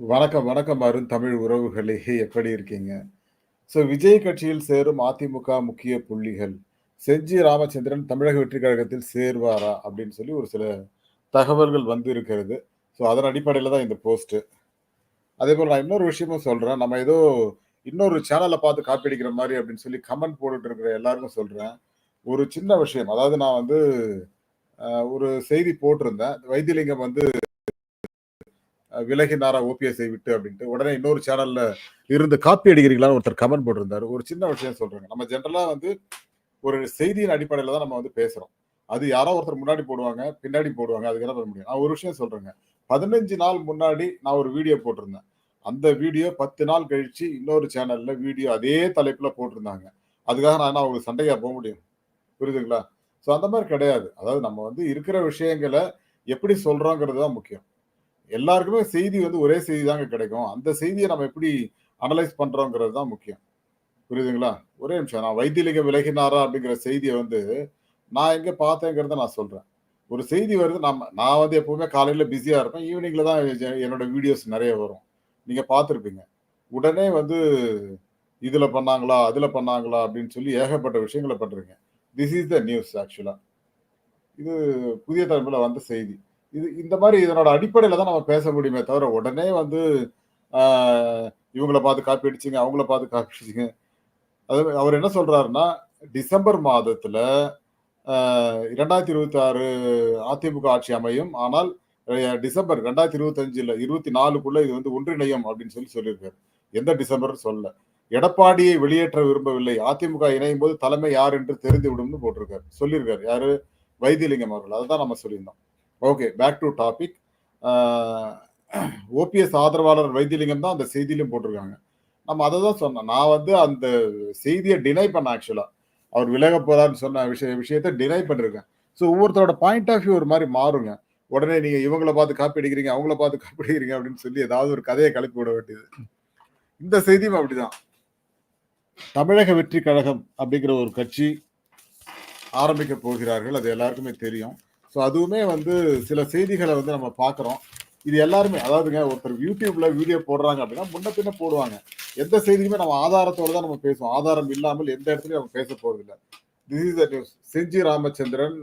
வணக்கம், வணக்கம் அருண் தமிழ் உறவுகளே! எப்படி இருக்கீங்க? ஸோ விஜய் கட்சியில் சேரும் அதிமுக முக்கிய புள்ளிகள். செஞ்சி ராமச்சந்திரன் தமிழக வெற்றி கழகத்தில் சேர்வாரா? அப்படின்னு சொல்லி ஒரு சில தகவல்கள் வந்து இருக்கிறது. ஸோ அதன் அடிப்படையில் தான் இந்த போஸ்ட்டு. அதே போல் நான் இன்னொரு விஷயமும் சொல்கிறேன் நம்ம ஏதோ இன்னொரு சேனலை பார்த்து காப்பி அடிக்கிற அப்படின்னு சொல்லி கமெண்ட் போட்டுட்டு இருக்கிற எல்லாருக்கும் சொல்கிறேன் ஒரு சின்ன விஷயம். அதாவது நான் வந்து ஒரு செய்தி போட்டிருந்தேன். வைத்தியலிங்கம் வந்து விலகினாரா ஓபிஎஸ்ஐ விட்டு அப்படின்ட்டு. உடனே இன்னொரு சேனல்ல இருந்து காப்பி அடிக்கிறீங்களான்னு ஒருத்தர் கமெண்ட் போட்டிருந்தாரு. ஒரு சின்ன விஷயம் சொல்றாங்க நம்ம ஜென்ரலா வந்து ஒரு செய்தியின் அடிப்படையில தான் நம்ம வந்து பேசுறோம். அது யாரோ ஒருத்தர் முன்னாடி போடுவாங்க, பின்னாடி போடுவாங்க. அதுக்கு என்ன பண்ண முடியும்? நான் ஒரு விஷயம் சொல்றேங்க. 15 நாள் முன்னாடி நான் ஒரு வீடியோ போட்டிருந்தேன். அந்த வீடியோ 10 நாள் கழிச்சு இன்னொரு சேனல்ல வீடியோ அதே தலைப்புல போட்டிருந்தாங்க. அதுக்காக நான் அவங்களுக்கு சண்டையா போக முடியும்? புரியுதுங்களா? ஸோ அந்த மாதிரி கிடையாது. அதாவது நம்ம வந்து இருக்கிற விஷயங்கள எப்படி சொல்றோங்கிறது தான் முக்கியம். எல்லாருக்குமே செய்தி வந்து ஒரே செய்தி தாங்க கிடைக்கும். அந்த செய்தியை நம்ம எப்படி அனலைஸ் பண்றோங்கிறது தான் முக்கியம். புரியுதுங்களா? ஒரே நிமிஷம். நான் வைத்தியலிங்க விலகினாரா அப்படிங்கிற செய்தியை வந்து நான் எங்க பார்த்தேங்கிறத நான் சொல்றேன். ஒரு செய்தி வருது நம்ம நான் வந்து எப்பவுமே காலையில பிஸியா இருப்பேன். ஈவினிங்ல தான் என்னோட வீடியோஸ் நிறைய வரும். நீங்க பார்த்துருப்பீங்க உடனே வந்து இதுல பண்ணாங்களா? அதுல பண்ணாங்களா? அப்படின்னு சொல்லி ஏகப்பட்ட விஷயங்களை பண்றீங்க. திஸ் இஸ் த நியூஸ் ஆக்சுவலா. இது புதிய தலைமையில் வந்த செய்தி. இது இந்த மாதிரி இதனோட அடிப்படையில தான் நம்ம பேச முடியுமே தவிர, உடனே வந்து இவங்களை பார்த்து காப்பி அடிச்சிங்க அவங்கள பார்த்து காப்பி அடிச்சிங்க அது அவர் என்ன சொல்றாருன்னா, டிசம்பர் மாதத்துல இரண்டாயிரத்தி இருபத்தி ஆறு அதிமுக ஆட்சி அமையும். ஆனால் டிசம்பர் அ டிசம்பர் 2025ல 24க்குள்ள இது வந்து ஒன்றிணையம் அப்படின்னு சொல்லி சொல்லியிருக்காரு. எந்த டிசம்பர் சொல்ல எடப்பாடியை வெளியேற்ற விரும்பவில்லை. அதிமுக இணையும்போது தலைமை யார் என்று தெரிந்து தெரிந்துவிடும்னு போட்டிருக்காரு. சொல்லியிருக்காரு. யாரு? வைத்தியலிங்கம் அவர்கள். அததான் நம்ம சொல்லியிருந்தோம். Okay. Back to topic. OPS ஆதரவாளர் வைத்தியலிங்கம் தான் அந்த செய்தியிலும் போட்டிருக்காங்க. நம்ம அதை தான் சொன்னோம். நான் வந்து அந்த செய்தியை டினை பண்ணேன் ஆக்சுவலாக அவர் விலக போறார்ன்னு சொன்ன விஷய விஷயத்த டினை பண்ணியிருக்கேன். ஸோ ஒவ்வொருத்தரோட பாயிண்ட் ஆஃப் வியூ ஒரு மாதிரி மாறுங்க. உடனே நீங்க இவங்கள பார்த்து காப்பி அடிக்கிறீங்க, அவங்கள பார்த்து காப்பி அடிக்கிறீங்க அப்படின்னு சொல்லி ஏதாவது ஒரு கதையை கலப்பி விட வேண்டியது. இந்த செய்தியும் அப்படிதான். தமிழக வெற்றி கழகம் அப்படிங்கிற ஒரு கட்சி ஆரம்பிக்க போகிறார்கள். அது எல்லாருக்குமே தெரியும். ஸோ அதுவுமே வந்து சில செய்திகளை வந்து நம்ம பார்க்குறோம். இது எல்லாருமே அதாவதுங்க ஒருத்தர் யூடியூப்ல வீடியோ போடுறாங்க அப்படின்னா, முன்ன பின்ன போடுவாங்க. எந்த செய்தியுமே நம்ம ஆதாரத்தோட தான் நம்ம பேசுவோம். ஆதாரம் இல்லாமல் எந்த இடத்துலையும் நம்ம பேச போறதில்ல. This is the news. Senji Ramachandran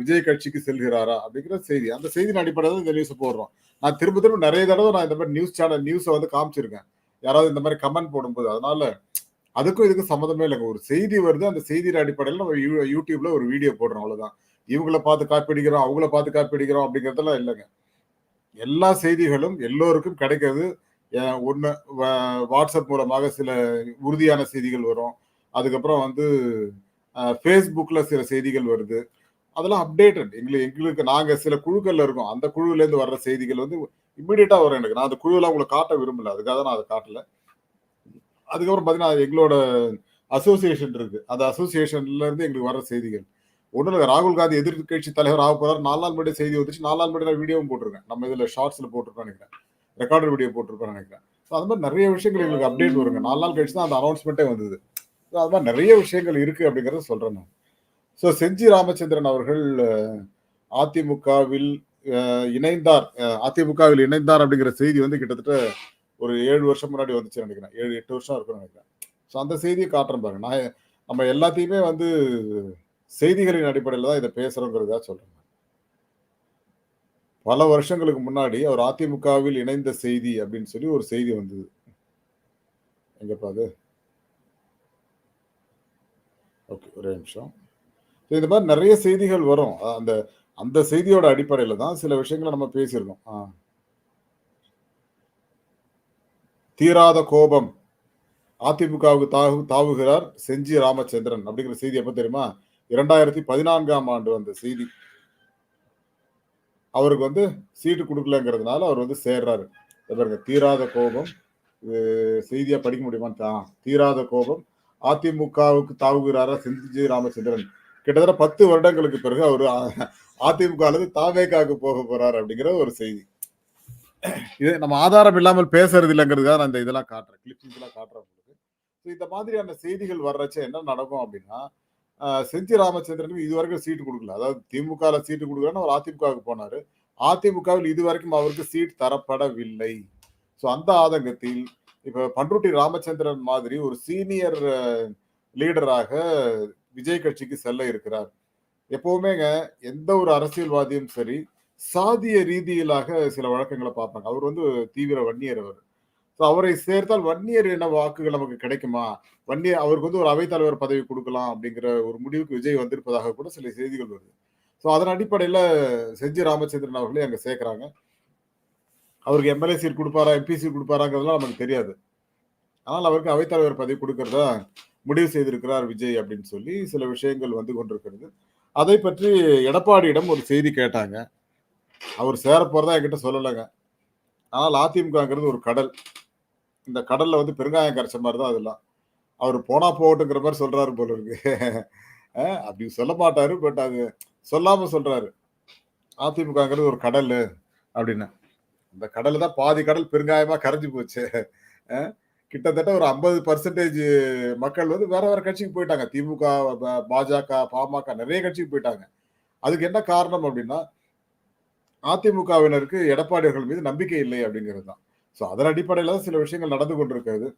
Vijay கட்சிக்கு செல்கிறாரா? அப்படிங்கிற செய்தி. அந்த செய்தியின் அடிப்படையில் தான் இந்த நியூஸை போடுறோம். நான் திரும்ப திரும்ப நிறைய தடவை நான் இந்த மாதிரி நியூஸ் சேனல் நியூஸை வந்து காமிச்சிருக்கேன். யாராவது இந்த மாதிரி கமெண்ட் போடும்போது. அதனால அதுக்கும் இதுக்கும் சம்மந்தமே இல்லைங்க ஒரு செய்தி வருது. அந்த செய்தியின் அடிப்படையில் நம்ம யூ YouTubeல ஒரு வீடியோ போடுறோம் அவ்வளவுதான். இவங்கள பார்த்து காப்பி அடிக்கிறோம், அவங்கள பார்த்து காப்பி அடிக்கிறோம் அப்படிங்கிறதெல்லாம் இல்லைங்க எல்லா செய்திகளும் எல்லோருக்கும் கிடைக்கிறது. ஒன்று வாட்ஸ்அப் மூலமாக சில உறுதியான செய்திகள் வரும். அதுக்கப்புறம் வந்து ஃபேஸ்புக்கில் சில செய்திகள் வருது. அதெல்லாம் அப்டேட்டட். எங்களு எங்களுக்கு நாங்கள் சில குழுக்களில் இருக்கோம். அந்த குழுவிலேருந்து வர்ற செய்திகள் வந்து இம்மிடியட்டாக வரும் எனக்கு. நான் அந்த குழுவெல்லாம் உங்களை காட்ட விரும்பல. அதுக்காக தான் நான் அதை காட்டல. அதுக்கப்புறம் பார்த்தீங்கன்னா, எங்களோட அசோசியேஷன் இருக்குது அந்த அசோசியேஷன்லேருந்து எங்களுக்கு வர்ற செய்திகள். ஒன்றும் இல்லை ராகுல் காந்தி எதிர்க்கட்சி தலைவர் ஆக போறார். நாலு நாள் முன்னாடி செய்தி வந்துச்சு. நாலு நாள் முன்னாடி வீடியோவும் போட்டிருக்கேன். நம்ம இதில் ஷார்ட்ஸில் போட்டிருக்கோம்னு நினைக்கிறேன் ரெக்கார்டு வீடியோ போட்டிருக்கோம்னு நினைக்கிறேன் ஸோ அது மாதிரி நிறைய விஷயங்கள் எங்களுக்கு அப்டேட் வருங்க. நாலு நாள் கழிச்சு தான் அந்த அனௌன்ஸ்மெண்ட்டே வந்தது. ஸோ அது மாதிரி நிறைய விஷயங்கள் இருக்குது அப்படிங்கிறத சொல்கிறேன் நான். ஸோ செஞ்சி ராமச்சந்திரன் அவர்கள் அதிமுகவில் இணைந்தார். அதிமுகவில் இணைந்தார் அப்படிங்கிற செய்தி வந்து கிட்டத்தட்ட ஒரு ஏழு வருஷம் முன்னாடி வந்துச்சு நினைக்கிறேன் ஏழு எட்டு வருஷம் இருக்கும்னு நினைக்கிறேன் ஸோ அந்த செய்தியை காட்டுறேன் பாருங்க. நான் நம்ம எல்லாத்தையுமே வந்து செய்திகளின் அடிப்படையில் தான் இதை பேசுகிறோங்கிறதா சொல்கிறேன் பல வருஷங்களுக்கு முன்னாடி அவர் அதிமுகவில் இணைந்த செய்தி அப்படின்னு சொல்லி ஒரு செய்தி வந்தது. எங்கப்பா அது? ஓகே. ஒரே நிமிஷம். இந்த மாதிரி நிறைய செய்திகள் வரும். அந்த அந்த செய்தியோட அடிப்படையில தான் சில விஷயங்கள நம்ம பேசியிருக்கோம். ஆ. தீராத கோபம். அதிமுகவுக்கு தாவு தாவுகிறார் செஞ்சி ராமச்சந்திரன் அப்படிங்கிற செய்தி எப்போ தெரியுமா? 2014ஆம் ஆண்டு வந்த செய்தி. அவருக்கு வந்து சீட்டு கொடுக்கலங்கிறதுனால அவர் வந்து சேர்றாரு. பாருங்க. தீராத கோபம். இது செய்தியா படிக்க முடியுமான்னு தீராத கோபம். அதிமுகவுக்கு தாவுகிறாரா சிந்திஜி ராமச்சந்திரன். கிட்டத்தட்ட 10 வருடங்களுக்கு பிறகு அவர் அதிமுக அல்லது தாவேகாவுக்கு போக போறார் அப்படிங்கிற ஒரு செய்தி. இது நம்ம ஆதாரம் இல்லாமல் பேசுறது இல்லைங்கிறதுக்காக நான் இந்த இதெல்லாம் காட்டுறேன். கிளிப்பிங்ஸ்லாம் காட்டுறேன் ஸோ இந்த மாதிரியான செய்திகள் வர்றச்ச என்ன நடக்கும் அப்படின்னா, செஞ்சி ராமச்சந்திரனுக்கு இதுவரைக்கும் சீட்டு கொடுக்கல அதாவது திமுகவில் சீட்டு கொடுக்கலன்னு அவர் அதிமுகவுக்கு போனாரு. அதிமுகவில் இதுவரைக்கும் அவருக்கு சீட் தரப்படவில்லை. ஸோ அந்த ஆதங்கத்தில் இப்போ பண்ருட்டி ராமச்சந்திரன் மாதிரி ஒரு சீனியர் லீடராக விஜய் கட்சிக்கு செல்ல இருக்கிறார் எப்பவுமேங்க எந்த ஒரு அரசியல்வாதியும் சரி சாதிய ரீதியிலாக சில வழக்கங்களை பார்ப்பாங்க அவர் வந்து தீவிர வன்னியர் அவர் ஸோ அவரை சேர்த்தால் வன்னியர் என்ன வாக்குகள் நமக்கு கிடைக்குமா? வன்னியர் அவருக்கு வந்து ஒரு அவைத்தலைவர் பதவி கொடுக்கலாம் அப்படிங்கிற ஒரு முடிவுக்கு விஜய் வந்திருப்பதாக கூட சில செய்திகள் வருது. ஸோ அதன் அடிப்படையில் செஞ்சி ராமச்சந்திரன் அவர்களே அங்கே சேர்க்குறாங்க. அவருக்கு எம்எல்ஏ சீட் கொடுப்பாரா எம்பி சீட் கொடுப்பாராங்கிறதுலாம் நமக்கு தெரியாது. ஆனால் அவருக்கு அவைத்தலைவர் பதவி கொடுக்கறதா முடிவு செய்திருக்கிறார் விஜய் அப்படின்னு சொல்லி சில விஷயங்கள் வந்து கொண்டிருக்கிறது. அதை பற்றி எடப்பாடியிடம் ஒரு செய்தி கேட்டாங்க. அவர் சேரப்போறதா என்கிட்ட சொல்லலைங்க. ஆனால் அதிமுகங்கிறது ஒரு கடல். இந்த கடல்ல வந்து பெருங்காயம் கரைச்ச மாதிரி தான் அதெல்லாம். அவர் போனா போகட்டுங்கிற மாதிரி சொல்றாரு போல இருக்கு. அப்படி சொல்ல மாட்டாரு பட் அது சொல்லாம சொல்றாரு. அதிமுகங்கிறது ஒரு கடல் அப்படின்னு. அந்த கடல் தான் பாதி கடல் பெருங்காயமா கரைஞ்சு போச்சு. கிட்டத்தட்ட ஒரு ஐம்பது பர்சன்டேஜ் மக்கள் வந்து வேற வேற கட்சிக்கு போயிட்டாங்க. திமுக பாஜக பாமக நிறைய கட்சிக்கு போயிட்டாங்க. அதுக்கு என்ன காரணம் அப்படின்னா அதிமுகவினருக்கு எடப்பாடி அவர்கள் மீது நம்பிக்கை இல்லை அப்படிங்கிறது தான். ஸோ அதன் அடிப்படையில் தான் சில விஷயங்கள் நடந்து கொண்டிருக்கிறது.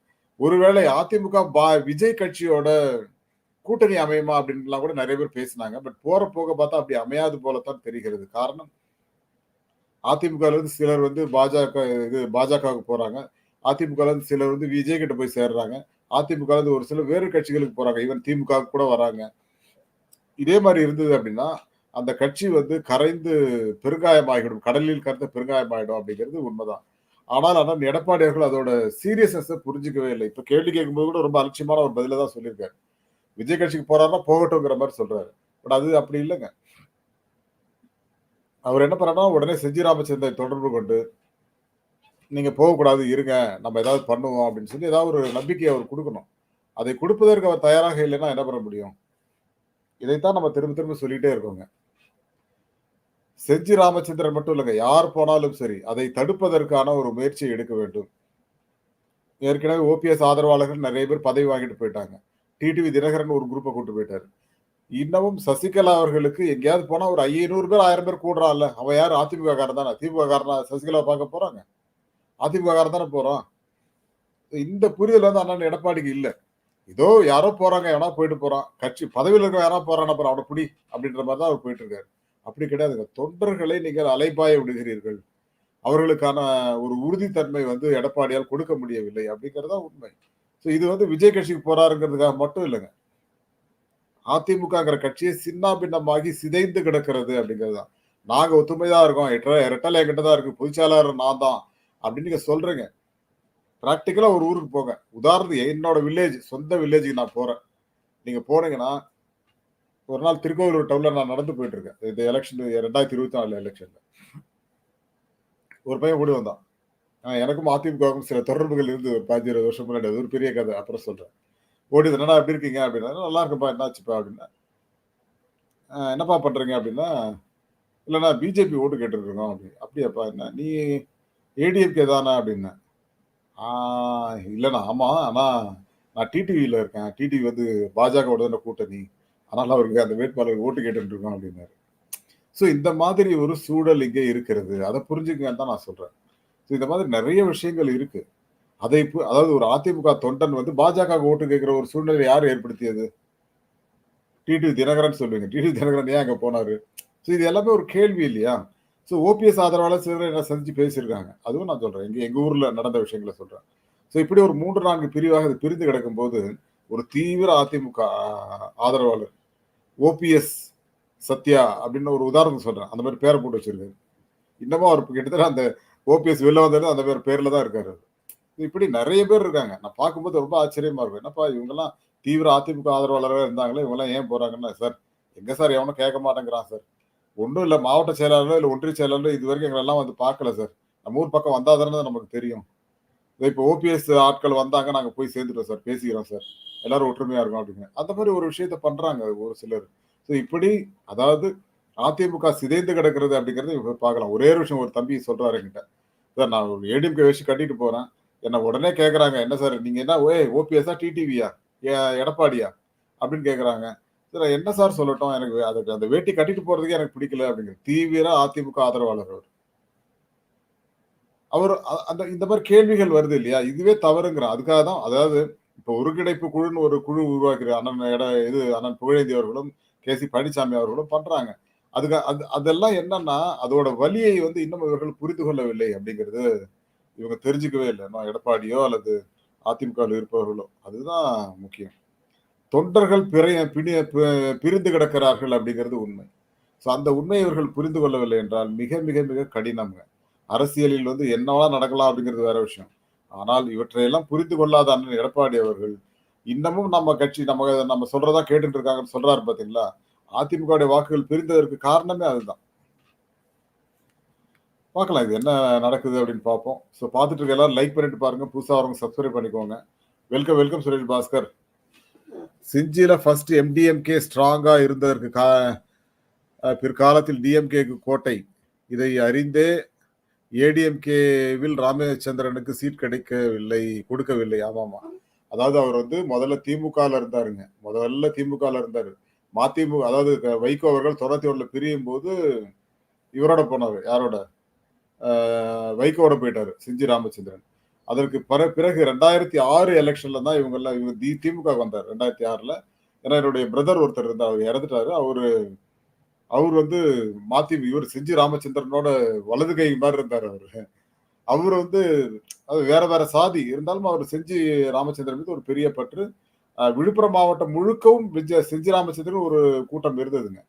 ஒருவேளை அதிமுக பா விஜய் கட்சியோட கூட்டணி அமையுமா அப்படின்லாம் கூட நிறைய பேர் பேசினாங்க. பட் போற போக பார்த்தா அப்படி அமையாது போலத்தான் தெரிகிறது. காரணம் அதிமுகலேருந்து சிலர் வந்து பாஜக இது பாஜகவுக்கு போறாங்க. அதிமுகலேருந்து சிலர் வந்து விஜய் கிட்ட போய் சேர்றாங்க. அதிமுக ஒரு சிலர் வேறு கட்சிகளுக்கு போறாங்க. ஈவன் திமுக கூட வராங்க. இதே மாதிரி இருந்தது அப்படின்னா அந்த கட்சி வந்து கரைந்து பெருங்காயமாகிடும். கடலில் கரைந்த பெருங்காயமாயிடும் அப்படிங்கிறது உண்மைதான். ஆனால் ஆனால் எடப்பாடி அவர்கள் அதோட சீரியஸ்னஸ் புரிஞ்சுக்கவே இல்லை. இப்போ கேள்வி கேட்கும்போது கூட ரொம்ப அலட்சியமான ஒரு பதில தான் சொல்லியிருக்காரு. விஜய் கட்சிக்கு போறாருன்னா போகட்டும்ங்கிற மாதிரி சொல்றாரு. பட் அது அப்படி இல்லைங்க. அவர் என்ன பண்ணா உடனே செஞ்சி ராமச்சந்திரை தொடர்பு கொண்டு நீங்க போகக்கூடாது இருங்க நம்ம ஏதாவது பண்ணுவோம் அப்படின்னு சொல்லி ஏதாவது ஒரு நம்பிக்கையை அவர் கொடுக்கணும். அதை கொடுப்பதற்கு அவர் தயாராக இல்லைன்னா என்ன பண்ண முடியும்? இதைத்தான் நம்ம திரும்ப திரும்ப சொல்லிட்டே இருக்கோங்க. செஞ்சி ராமச்சந்திரன் மட்டும் இல்லைங்க யார் போனாலும் சரி அதை தடுப்பதற்கான ஒரு முயற்சியை எடுக்க வேண்டும். ஏற்கனவே ஓபிஎஸ் ஆதரவாளர்கள் நிறைய பேர் பதவி வாங்கிட்டு போயிட்டாங்க. டிடிவி தினகரன் ஒரு குரூப்பை கூட்டு போயிட்டாரு. இன்னமும் சசிகலா அவர்களுக்கு எங்கேயாவது போனா ஒரு ஐநூறு பேர் ஆயிரம் பேர் கூடுறான்ல. அவன் யார்? அதிமுக காரன் தானே? திமுக காரனா? சசிகலா பார்க்க போறாங்க. அதிமுக காரன் தானே போறான். இந்த புரிதல் வந்து அண்ணன் எடப்பாடிக்கு இல்லை. ஏதோ யாரோ போறாங்க எவனா போயிட்டு போறான். கட்சி பதவியில் இருக்க யாரோ போறான் அப்புறம் அவனை பிடி அப்படின்ற மாதிரி தான் அவர் போயிட்டு இருக்காரு. அப்படி கிடையாதுங்க. தொண்டர்களை நீங்கள் அலைபாய விடுகிறீர்கள். அவர்களுக்கான ஒரு உறுதித்தன்மை வந்து எடப்பாடியால் கொடுக்க முடியவில்லை அப்படிங்கிறது தான் உண்மை. ஸோ இது வந்து விஜய் கட்சிக்கு போறாருங்கிறதுக்காக மட்டும் இல்லைங்க. அதிமுகங்கிற கட்சியை சின்ன பின்னமாகி சிதைந்து கிடக்கிறது அப்படிங்கிறது தான். நாங்க ஒத்துமைதான் இருக்கோம். எட்ட இரட்டலை என்கிட்ட தான் இருக்கு. பொதுச்செயலாளர் நான் தான் அப்படின்னு நீங்க சொல்றீங்க. ப்ராக்டிக்கலாக ஒரு ஊருக்கு போங்க. உதாரணத்துக்கு என்னோட வில்லேஜ் சொந்த வில்லேஜுக்கு நான் போறேன். நீங்க போனீங்கன்னா ஒரு நாள் திருக்கோவிலூர் டவுன்ல நான் நடந்து போயிட்டு இருக்கேன் இந்த எலெக்ஷன் ரெண்டாயிரத்தி இருபத்தி நாலு எலெக்ஷன்ல ஒரு பையன் ஓடி வந்தான். எனக்கும் அதிமுகவுக்கும் சில தொடர்புகள் இருந்து ஒரு பதினஞ்சு இருபது வருஷம் முன்னாடி. அது ஒரு பெரிய கதை. அப்புறம் சொல்றேன். ஓடி என்னடா எப்படி இருக்கீங்க? அப்படின்னா நல்லா இருக்குப்பா என்னாச்சுப்பா அப்படின்னா என்னப்பா பண்றீங்க? அப்படின்னா இல்லைண்ணா பிஜேபி ஓட்டு கேட்டுருக்கோம் அப்படி அப்படியாப்பா என்ன? நீ ஏடிஎம்கே தானா? அப்படின்னா இல்லைண்ணா. ஆமா. ஆனா நான் டிடிவியில் இருக்கேன். டிடிவி வந்து பாஜகவோட தானே கூட்டணி. அதனால அவருக்கு அந்த வேட்பாளர் ஓட்டு கேட்டுருக்கோம் அப்படின்னாரு. ஸோ இந்த மாதிரி ஒரு சூழல் இங்கே இருக்கிறது. அதை புரிஞ்சுக்கங்கன்னு தான் நான் சொல்றேன். ஸோ இந்த மாதிரி நிறைய விஷயங்கள் இருக்கு. அதை இப்போ- அதாவது ஒரு அதிமுக தொண்டன் வந்து பாஜக ஓட்டு கேட்குற ஒரு சூழ்நிலை யார் ஏற்படுத்தியது? டிடி தினகரன் சொல்லுவீங்க. டிடி தினகரன் ஏன் அங்கே போனார்? ஸோ இது எல்லாமே ஒரு கேள்வி இல்லையா? ஸோ ஓபிஎஸ் ஆதரவாளர் சிலர் என்ன சந்திச்சு பேசியிருக்காங்க. அதுவும் நான் சொல்கிறேன் இங்கே எங்கள் ஊரில் நடந்த விஷயங்களை சொல்கிறேன் ஸோ இப்படி ஒரு மூன்று நான்கு பிரிவாக இது பிரிந்து கிடக்கும் போது ஒரு தீவிர அதிமுக ஆதரவாளர் ஓபிஎஸ் சத்யா அப்படின்னு ஒரு உதாரணம் சொல்கிறேன் அந்த மாதிரி பேரை போட்டு வச்சிருக்காரு. இன்னமும் அவர் கிட்டத்தட்ட அந்த ஓபிஎஸ் வெளில வந்தது அந்த பேர் பேரில் தான் இருக்காரு. இப்படி நிறைய பேர் இருக்காங்க. நான் பார்க்கும்போது ரொம்ப ஆச்சரியமா இருக்கும். என்னப்பா இவங்கெல்லாம் தீவிர அதிமுக ஆதரவாளராக இருந்தாங்களே இவங்கெல்லாம் ஏன் போறாங்கன்னா? சார் எங்க சார் எவனும் கேட்க மாட்டேங்கிறான் சார். ஒன்றும் இல்லை மாவட்ட செயலாளரோ இல்லை ஒன்றிய செயலாளரோ இது வரைக்கும் எங்களெல்லாம் வந்து பார்க்கல சார். நம்ம ஊர் பக்கம் வந்தால் தானே நமக்கு தெரியும். இப்போ ஓபிஎஸ் ஆட்கள் வந்தாங்க நாங்கள் போய் சேர்ந்துட்டோம் சார். பேசிக்கிறோம் சார். எல்லாரும் ஒற்றுமையா இருக்கும் அப்படிங்க அந்த மாதிரி ஒரு விஷயத்த பண்றாங்க ஒரு சிலர். ஸோ இப்படி அதாவது அதிமுக சிதைந்து கிடக்கிறது அப்படிங்கறது இப்ப பார்க்கலாம். ஒரே ஒரு விஷயம் ஒரு தம்பி சொல்றாரு என்கிட்ட. சார் நான் ஒரு ஏடிஎம்கே வச்சு கட்டிட்டு போறேன். என்ன உடனே கேட்குறாங்க என்ன சார் நீங்க என்ன ஓ ஓபிஎஸ்ஸா டிடிவியா எடப்பாடியா? அப்படின்னு கேட்குறாங்க சார் என்ன சார் சொல்லட்டும் எனக்கு அதுக்கு அந்த வேட்டி கட்டிட்டு போறதுக்கே எனக்கு பிடிக்கல அப்படிங்கிற தீவிர அதிமுக ஆதரவாளர் அவர் அவர் அந்த இந்த மாதிரி கேள்விகள் வருது இல்லையா? இதுவே தவறுங்கிறான் அதுக்காக தான் அதாவது இப்போ ஒருங்கிணைப்பு குழுன்னு ஒரு குழு உருவாக்குற அண்ணன் இட இது அண்ணன் புகழேந்தி அவர்களும் கே சி பழனிசாமி அவர்களும் பண்றாங்க. அதுக்கு அது அதெல்லாம் என்னன்னா அதோட வலியை வந்து இன்னும் இவர்கள் புரிந்து கொள்ளவில்லை அப்படிங்கிறது இவங்க தெரிஞ்சுக்கவே இல்லை. நான் எடப்பாடியோ அல்லது அதிமுகவில் இருப்பவர்களோ அதுதான் முக்கியம். தொண்டர்கள் பிறைய பிணி பி- பிரிந்து கிடக்கிறார்கள் அப்படிங்கிறது உண்மை. ஸோ அந்த உண்மையை இவர்கள் புரிந்து கொள்ளவில்லை என்றால் மிக மிக மிக கடினம்ங்க. அரசியலில் வந்து என்னவா நடக்கலாம் அப்படிங்கிறது வேற விஷயம். ஆனால் இவற்றையெல்லாம் புரிந்து கொள்ளாத அண்ணன் எடப்பாடி அவர்கள் இன்னமும் நம்ம கட்சி நம்ம நம்ம சொல்றதா கேட்டுட்டு இருக்காங்கன்னு சொல்றாரு பாத்தீங்களா? அதிமுக வாக்குகள் பிரிந்ததற்கு காரணமே அதுதான். பார்க்கலாம் இது என்ன நடக்குது அப்படின்னு பார்ப்போம். ஸோ பார்த்துட்டு இருக்க எல்லாரும் லைக் பண்ணிட்டு பாருங்க. புதுசாக வரவங்க சப்ஸ்கிரைப் பண்ணிக்கோங்க. வெல்கம் வெல்கம் சுரேஷ் பாஸ்கர் செஞ்சியில ஃபர்ஸ்ட் எம்டிஎம்கே ஸ்ட்ராங்கா இருந்ததற்கு கா பிற்காலத்தில் டிஎம்கேக்கு கோட்டை. இதை அறிந்தே ஏடிஎம்கேவில் ராமச்சந்திரனுக்கு சீட் கிடைக்கவில்லை கொடுக்கவில்லை. ஆமாமா. அதாவது அவர் வந்து முதல்ல திமுகல இருந்தாருங்க. முதல்ல திமுகல இருந்தார். மதிமுக அதாவது வைகோ அவர்கள் தொண்ணூத்தி ஒன்றுல பிரியும் போது இவரோட போனார் யாரோட? வைகோட வைகோவோட செஞ்சி ராமச்சந்திரன். அதற்கு பிற பிறகு ரெண்டாயிரத்தி ஆறு எலெக்ஷன்ல தான் இவங்கெல்லாம் இவங்க தி திமுக வந்தார் ரெண்டாயிரத்தி ஆறுல. ஏன்னா என்னுடைய பிரதர் ஒருத்தர் இருந்தார் அவர் இறந்துட்டாரு. அவரு அவர் வந்து மாத்தி இவர் செஞ்சி ராமச்சந்திரனோட வலது கை மாதிரி இருந்தார் அவரு. அவர் வந்து அது வேற வேற சாதி. இருந்தாலும் அவர் செஞ்சி ராமச்சந்திரன் மீது ஒரு பெரிய பற்று. விழுப்புரம் மாவட்டம் முழுக்கவும் விஜய செஞ்சி ராமச்சந்திரன் ஒரு கூட்டம் இருந்ததுங்க.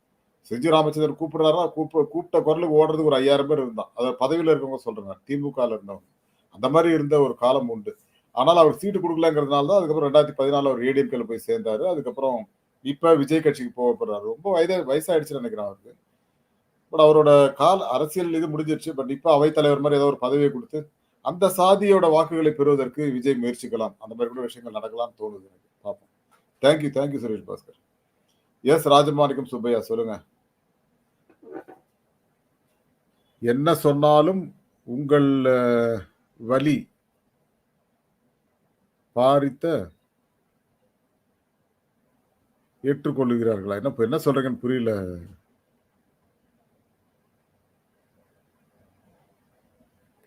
செஞ்சி ராமச்சந்திரன் கூப்பிடுறாரா? கூப்ப கூப்பிட்ட குரலுக்கு ஓடுறதுக்கு ஒரு ஐயாயிரம் பேர் இருந்தான் அதை பதவியில் இருக்கவங்க சொல்றாங்க திமுகல இருந்தவங்க. அந்த மாதிரி இருந்த ஒரு காலம் உண்டு. ஆனால் அவர் சீட்டு கொடுக்கலங்கிறதுனால தான் அதுக்கப்புறம் ரெண்டாயிரத்தி பதினாலு அவர் ஏடிஎம்கேல போய் சேர்ந்தாரு. அதுக்கப்புறம் இப்ப விஜய் கட்சிக்கு போகப்படுறாரு ரொம்ப வயது வயசாயிடுச்சுன்னு நினைக்கிறேன் அவருக்கு. பட் அவரோட கால் அரசியல் இது முடிஞ்சிருச்சு. பட் இப்ப அவைத்தலைவர் மாதிரி ஏதோ ஒரு பதவியை கொடுத்து அந்த சாதியோட வாக்குகளை பெறுவதற்கு விஜய் முயற்சிக்கலாம். அந்த மாதிரி கூட விஷயங்கள் நடக்கலாம்னு தோணுது எனக்கு. பார்ப்போம். Thank you thank you Suresh Bhaskar S Rajamanickam Subbaiah சொல்லுங்க. என்ன சொன்னாலும் உங்கள் வலி பாரித்த ஏற்றுக்கொள்கிறார்களா என்ன இப்போ என்ன சொல்றீங்கன்னு புரியல.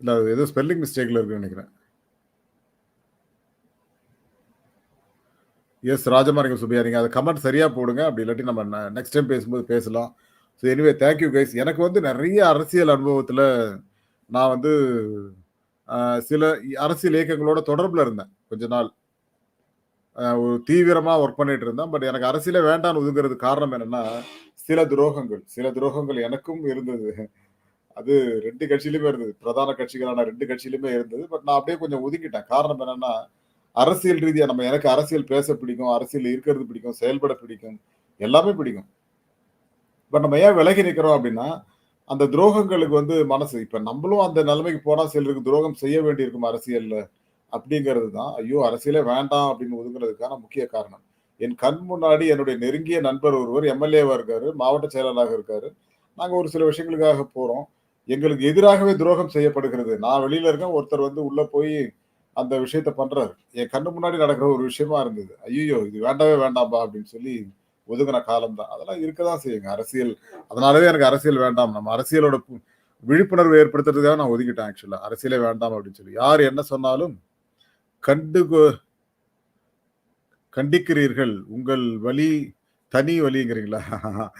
இல்லை அது ஏதோ ஸ்பெல்லிங் மிஸ்டேக்கில் இருக்குன்னு நினைக்கிறேன். எஸ் ராஜமாரிங்க சுபியா நீங்கள் அதை கமெண்ட் சரியாக போடுங்க. அப்படி இல்லாட்டி நம்ம நெக்ஸ்ட் டைம் பேசும்போது பேசலாம். ஸோ எனிவே தேங்க்யூ கைஸ் எனக்கு வந்து நிறைய அரசியல் அனுபவத்தில் நான் வந்து சில அரசியல் இயக்கங்களோட தொடர்பில் இருந்தேன் கொஞ்ச நாள். ஒரு தீவிரமாக ஒர்க் பண்ணிட்டு இருந்தேன். பட் எனக்கு அரசியலே வேண்டாம்னு ஒதுங்கிறது காரணம் என்னன்னா சில துரோகங்கள். சில துரோகங்கள் எனக்கும் இருந்தது. அது ரெண்டு கட்சியிலுமே இருந்தது. பிரதான கட்சிகளான ரெண்டு கட்சியிலுமே இருந்தது. பட் நான் அப்படியே கொஞ்சம் ஒதுக்கிட்டேன். காரணம் என்னன்னா அரசியல் ரீதியாக நம்ம எனக்கு அரசியல் பேச பிடிக்கும் அரசியல் இருக்கிறது பிடிக்கும் செயல்பட பிடிக்கும். எல்லாமே பிடிக்கும். பட் நம்ம ஏன் விலகி நிற்கிறோம் அப்படின்னா அந்த துரோகங்களுக்கு வந்து மனசு. இப்போ நம்மளும் அந்த நிலைமைக்கு போனால் சிலருக்கு துரோகம் செய்ய வேண்டியிருக்கும் அரசியலில். அப்படிங்கிறது தான் ஐயோ அரசியலே வேண்டாம் அப்படின்னு ஒதுங்குறதுக்கான முக்கிய காரணம். என் கண் முன்னாடி என்னுடைய நெருங்கிய நண்பர் ஒருவர் எம்எல்ஏவா இருக்காரு மாவட்ட செயலாளராக இருக்காரு. நாங்கள் ஒரு சில விஷயங்களுக்காக போறோம். எங்களுக்கு எதிராகவே துரோகம் செய்யப்படுகிறது. நான் வெளியில இருக்கேன் ஒருத்தர் வந்து உள்ள போய் அந்த விஷயத்த பண்றாரு. என் கண்ணு முன்னாடி நடக்கிற ஒரு விஷயமா இருந்தது. ஐயோ இது வேண்டவே வேண்டாம்பா அப்படின்னு சொல்லி ஒதுங்கின காலம் தான். அதெல்லாம் இருக்கதான் செய்யுங்க. அரசியல் அதனாலவே எனக்கு அரசியல் வேண்டாம். நம்ம அரசியலோட விழிப்புணர்வு ஏற்படுத்துறதுக்காக நான் ஒதுக்கிட்டேன் ஆக்சுவலா அரசியலே வேண்டாம் அப்படின்னு சொல்லி. யார் என்ன சொன்னாலும் கண்டு கண்டிக்கிறீர்கள். உங்கள் வழி தனி வழிங்கிறீங்களா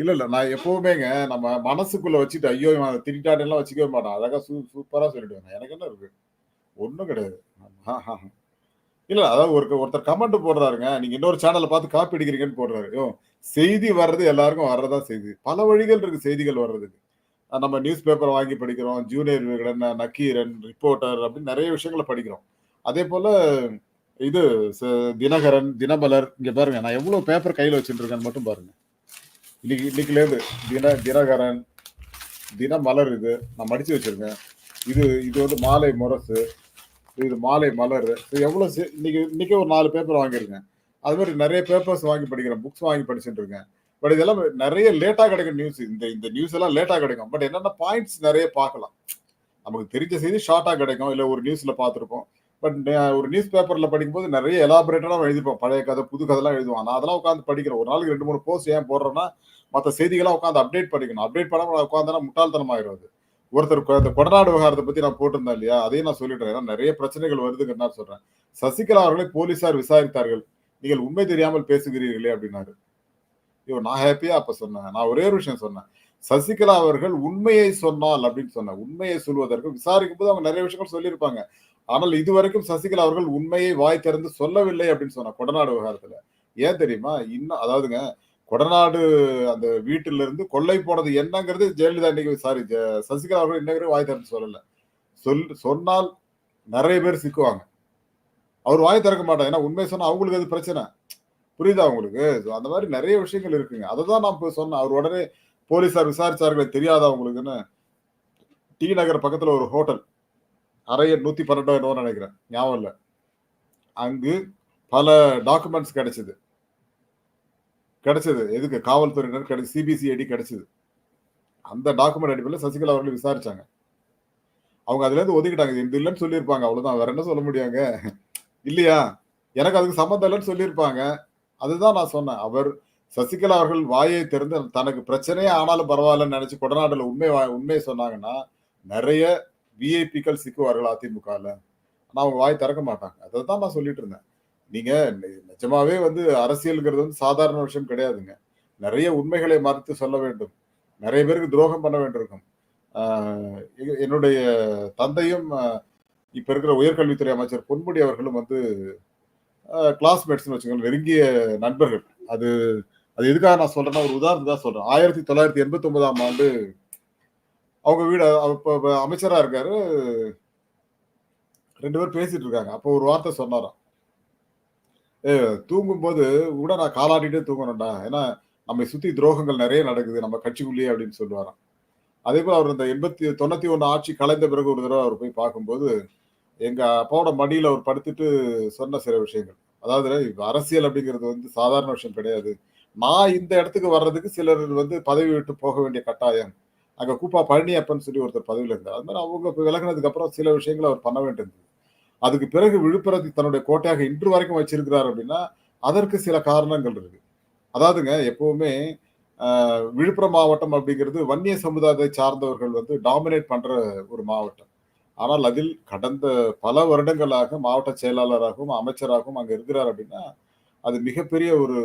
இல்ல இல்ல. நான் எப்பவுமேங்க நம்ம மனசுக்குள்ள வச்சுட்டு ஐயோ இவன் திட்டாட்டெல்லாம் வச்சுக்கவே மாட்டான். அழகா சூ சூப்பரா சொல்லிடுவேன் எனக்கு என்ன இருக்கு? ஒண்ணும் கிடையாது. இல்ல அதாவது ஒரு ஒருத்தர் கமெண்ட் போடுறாருங்க. நீங்க இன்னொரு சேனலை பார்த்து காப்பி அடிக்கிறீங்கன்னு போடுறாரு. செய்தி வர்றது எல்லாருக்கும் வர்றதா செய்தி. பல வழிகள் இருக்கு செய்திகள் வர்றதுக்கு. நம்ம நியூஸ் பேப்பர் வாங்கி படிக்கிறோம். ஜூனியர் விகடன் நக்கீரன் ரிப்போர்ட்டர் அப்படின்னு நிறைய விஷயங்களை படிக்கிறோம். அதே போல இது ச- தினகரன் தினமலர் இங்க பாருங்க நான் எவ்வளவு பேப்பர் கையில வச்சுட்டு இருக்கேன்னு மட்டும் பாருங்க. இன்னைக்கு இன்னைக்குல இருந்து தின தினகரன் தினமலர் இது நான் மடிச்சு வச்சிருக்கேன். இது இது வந்து மாலை முரசு இது மாலை மலர் இது எவ்வளவு இன்னைக்கு இன்னைக்கு ஒரு நாலு பேப்பர் வாங்கியிருக்கேன். அது மாதிரி நிறைய பேப்பர்ஸ் வாங்கி படிக்கிறேன் புக்ஸ் வாங்கி படிச்சுட்டு இருக்கேன். பட் இதெல்லாம் நிறைய லேட்டா கிடைக்கும் நியூஸ் இந்த இந்த நியூஸ் எல்லாம் லேட்டா கிடைக்கும். பட் என்னென்ன பாயிண்ட்ஸ் நிறைய பார்க்கலாம். நமக்கு தெரிஞ்ச செய்தி ஷார்ட்டா கிடைக்கும் இல்ல ஒரு நியூஸ்ல பார்த்துருப்போம். பட் uh, ஒரு நியூஸ் பேப்பர்ல படிக்கும்போது நிறைய எலாபரேட்டடா எழுதிப்போம் பழைய கதை புது கதைலாம் எழுதுவான் நான் அதெல்லாம் உட்காந்து படிக்கிறேன். ஒரு நாளைக்கு ரெண்டு மூணு போஸ்ட் ஏன் போடுறேன்னா மற்ற செய்திகளாம் உட்காந்து அப்டேட் படிக்கணும். அப்டேட் பண்ணாமல் உட்காந்தா முட்டாள்தனம் ஒருத்தர் கொடநாடு விவகாரத்தை பத்தி நான் போட்டிருந்தேன் இல்லையா? அதையும் நான் சொல்லிடுறேன் ஏன்னா நிறைய பிரச்சனைகள் வருதுங்க சொல்றேன். சசிகலா அவர்களை போலீசார் விசாரித்தார்கள். நீங்கள் உண்மை தெரியாமல் பேசுகிறீர்களே அப்படின்னாரு. ஐயோ நான் ஹாப்பியா அப்ப சொன்னேன். நான் ஒரே ஒரு விஷயம் சொன்னேன். சசிகலா அவர்கள் உண்மையை சொன்னால் அப்படின்னு சொன்னேன். உண்மையை சொல்வதற்கு விசாரிக்கும் போது அவங்க நிறைய விஷயங்கள் சொல்லியிருப்பாங்க. ஆனால் இதுவரைக்கும் சசிகலா அவர்கள் உண்மையை வாய் திறந்து சொல்லவில்லை அப்படின்னு சொன்னா கொடநாடு விவகாரத்துல. ஏன் தெரியுமா? இன்னும் அதாவதுங்க கொடநாடு அந்த வீட்டுல இருந்து கொள்ளை போனது என்னங்கிறது ஜெயலலிதா இன்னைக்கு சாரி சசிகலா அவர்கள் இன்னைக்கு வாய் திறந்து சொல்லல. சொல் சொன்னால் நிறைய பேர் சிக்குவாங்க. அவர் வாய் திறக்க மாட்டாங்க ஏன்னா உண்மை சொன்னா அவங்களுக்கு அது பிரச்சனை. புரியுதா உங்களுக்கு? அந்த மாதிரி நிறைய விஷயங்கள் இருக்குங்க. அதை தான் நான் இப்ப சொன்னேன். அவர் உடனே போலீசார் விசாரிச்சார்களே தெரியாதா அவங்களுக்குன்னு டி நகர் பக்கத்துல ஒரு ஹோட்டல். அறைய நூத்தி பன்னெண்டோ என்னவோ நினைக்கிறேன். ஞாபகம் இல்லை. அங்கு பல டாக்குமெண்ட்ஸ் கிடைச்சது. கிடைச்சது. எதுக்கு? காவல்துறையினர் கிடைச்சு சிபிசிஐடி கிடைச்சது. அந்த டாக்குமெண்ட் அடிப்படையில் சசிகலா அவர்கள் விசாரிச்சாங்க. அவங்க அதுலேருந்து ஒதுக்கிட்டாங்க. இது இல்லைன்னு சொல்லியிருப்பாங்க. அவ்வளோதான் வேற என்ன சொல்ல முடியாங்க? இல்லையா? எனக்கு அதுக்கு சம்மந்தம் இல்லைன்னு சொல்லியிருப்பாங்க. அதுதான் நான் சொன்னேன். அவர் சசிகலா அவர்கள் வாயை திறந்து தனக்கு பிரச்சனையே ஆனாலும் பரவாயில்லன்னு நினைச்சு கொடநாடுல உண்மை உண்மையை சொன்னாங்கன்னா நிறைய விஐபிக்கள் சிக்குவார்கள் அதிமுகவில் ஆனால் அவங்க வாய் திறக்க மாட்டாங்க. அதை தான் நான் சொல்லிட்டு இருந்தேன். நீங்கள் நிஜமாகவே நிஜமாவே வந்து அரசியலுங்கிறது வந்து சாதாரண விஷயம் கிடையாதுங்க. நிறைய உண்மைகளை மறுத்து சொல்ல வேண்டும். நிறைய பேருக்கு துரோகம் பண்ண வேண்டியிருக்கும். என்னுடைய தந்தையும் இப்போ இருக்கிற உயர்கல்வித்துறை அமைச்சர் பொன்முடி அவர்களும் வந்து கிளாஸ்மேட்ஸ்னு வச்சுக்கோங்க நெருங்கிய நண்பர்கள். அது அது எதுக்காக நான் சொல்றேன்னா ஒரு உதாரணத்துக்காக சொல்கிறேன் சொல்றேன். ஆயிரத்தி தொள்ளாயிரத்தி எண்பத்தி ஒன்பதாம் ஆண்டு அவங்க வீடு அவ- இப்ப அமைச்சரா இருக்காரு. ரெண்டு பேரும் பேசிட்டு இருக்காங்க. அப்போ ஒரு வார்த்தை சொன்னாராம். ஏ தூங்கும்போது கூட நான் காலாட்டிகிட்டே தூங்கணும்டா. ஏன்னா நம்மை சுத்தி துரோகங்கள் நிறைய நடக்குது. நம்ம கட்சிக்குள்ளேயே அப்படின்னு சொல்லுவாராம். அதே போல் அவர் இந்த எண்பத்தி தொண்ணூத்தி ஒன்று ஆட்சி கலைந்த பிறகு ஒரு தடவை அவர் போய் பார்க்கும்போது எங்க அப்பாவோட மடியில் அவர் படுத்துட்டு சொன்ன சில விஷயங்கள். அதாவது அரசியல் அப்படிங்கிறது வந்து சாதாரண விஷயம் கிடையாது. நான் இந்த இடத்துக்கு வர்றதுக்கு சிலர் வந்து பதவி விட்டு போக வேண்டிய கட்டாயம். அங்க கூப்பா பழனியப்பன் சொல்லி ஒருத்தர் பதவியில் இருந்தார். அது மாதிரி அவங்க விலகினதுக்கு அப்புறம் சில விஷயங்களை அவர் பண்ண வேண்டியிருந்தது அதுக்கு பிறகு விழுப்புரத்தை தன்னுடைய கோட்டையாக இன்று வரைக்கும் வச்சிருக்கிறார் அப்படின்னா அதற்கு சில காரணங்கள் இருக்கு. அதாவதுங்க எப்பவுமே விழுப்புரம் மாவட்டம் அப்படிங்கிறது வன்னிய சமுதாயத்தை சார்ந்தவர்கள் வந்து டாமினேட் பண்ற ஒரு மாவட்டம். ஆனால் அதில் கடந்த பல வருடங்களாக மாவட்ட செயலாளராகவும் அமைச்சராகவும் அங்கே இருக்கிறார் அப்படின்னா அது மிகப்பெரிய ஒரு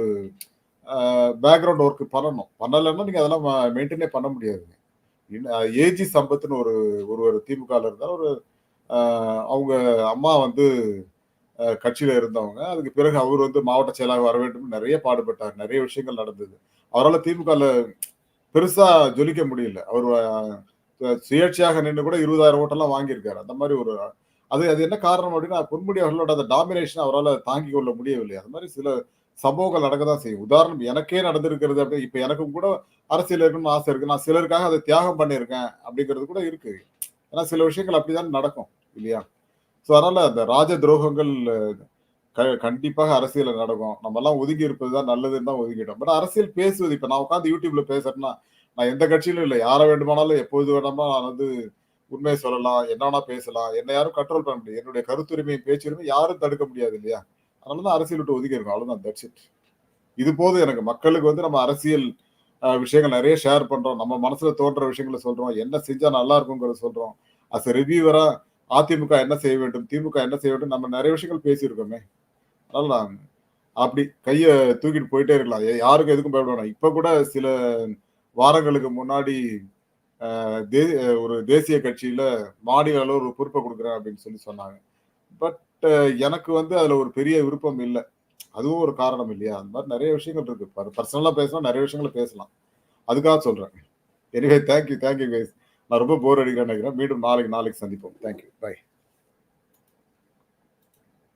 பேக்ரவுண்ட் ஒர்க் பண்ணணும். பண்ணலைன்னா நீங்கள் அதெல்லாம் மெயின்டைனே பண்ண முடியாதுங்க. ஏஜி சம்பத்னு ஒரு ஒருவர் திமுகவில் இருந்தால் ஒரு அவங்க அம்மா வந்து கட்சியில் இருந்தவங்க. அதுக்கு பிறகு அவர் வந்து மாவட்ட செயலாக வர வேண்டும் நிறைய பாடுபட்டார். நிறைய விஷயங்கள் நடந்தது. அவரால் திமுகவில் பெருசாக ஜொலிக்க முடியல. அவர் சுயேட்சையாக நின்று கூட இருபதாயிரம் ஓட்டெல்லாம் வாங்கியிருக்காரு. அந்த மாதிரி ஒரு அது அது என்ன காரணம் அப்படின்னா பொன்முடி அவர்களோட அந்த டாமினேஷன் அவரால் தாங்கிக் கொள்ள முடியவில்லை. அது மாதிரி சில சம்பவங்கள் நடக்க தான் செய்யும். உதாரணம் எனக்கே நடந்திருக்கிறது அப்படி இப்போ எனக்கும் கூட அரசியல் இருக்கணும்னு ஆசை இருக்கு. நான் சிலருக்காக அதை தியாகம் பண்ணியிருக்கேன் அப்படிங்கிறது கூட இருக்கு. ஏன்னா சில விஷயங்கள் அப்படிதான் நடக்கும் இல்லையா? ஸோ அதனால அந்த ராஜ துரோகங்கள் க- கண்டிப்பாக அரசியலில் நடக்கும். நம்ம எல்லாம் ஒதுங்கி இருப்பது தான் நல்லதுன்னு தான் ஒதுங்கிட்டோம். பட் அரசியல் பேசுவது இப்போ நான் உட்காந்து யூடியூப்ல பேசுறேன்னா நான் எந்த கட்சியிலும் இல்லை. யாரை வேண்டுமானாலும் எப்போது வேணாமா நான் வந்து உண்மையை சொல்லலாம் என்ன வேணா பேசலாம். என்ன யாரும் கண்ட்ரோல் பண்ண முடியாது. என்னுடைய கருத்துரிமை பேச்சுரிமை யாரும் தடுக்க முடியாது இல்லையா? அதனால தான் அரசியல் விட்டு ஒதுக்கி இருக்கும் அவ்வளவுதான் தட்ஸ் இட் இது போதும் எனக்கு. மக்களுக்கு வந்து நம்ம அரசியல் விஷயங்கள் நிறைய ஷேர் பண்றோம். நம்ம மனசுல தோன்ற விஷயங்களை சொல்றோம். என்ன செஞ்சா நல்லா இருக்குங்கிறத சொல்றோம். அஸ் ரிவ்யூவராக அதிமுக என்ன செய்ய வேண்டும்? திமுக என்ன செய்ய வேண்டும்? நம்ம நிறைய விஷயங்கள் பேசியிருக்கோமே. அதனால அப்படி கையை தூக்கிட்டு போயிட்டே இருக்கலாம். யாருக்கும் எதுக்கும் பயப்பட வேணாம். இப்ப கூட சில வாரங்களுக்கு முன்னாடி தே- ஒரு தேசிய கட்சியில மாநில அளவு ஒரு பொறுப்பை கொடுக்குறேன் அப்படின்னு சொல்லி சொன்னாங்க. பட் எனக்கு வந்து அதுல ஒரு பெரிய விருப்பம் இல்லை. அதுவும் ஒரு காரணம் இல்லையா? அந்த மாதிரி நிறைய விஷயங்கள் இருக்கு. பர்சனலா பேசலாம் நிறைய விஷயங்களை பேசலாம். அதுக்காக சொல்றேன். எனிவே தேங்க்யூ தேங்க்யூ கைஸ் நான் ரொம்ப போர் அடிக்கிறேன் நினைக்கிறேன். மீண்டும் நாளைக்கு நாளைக்கு சந்திப்போம். Thank you bye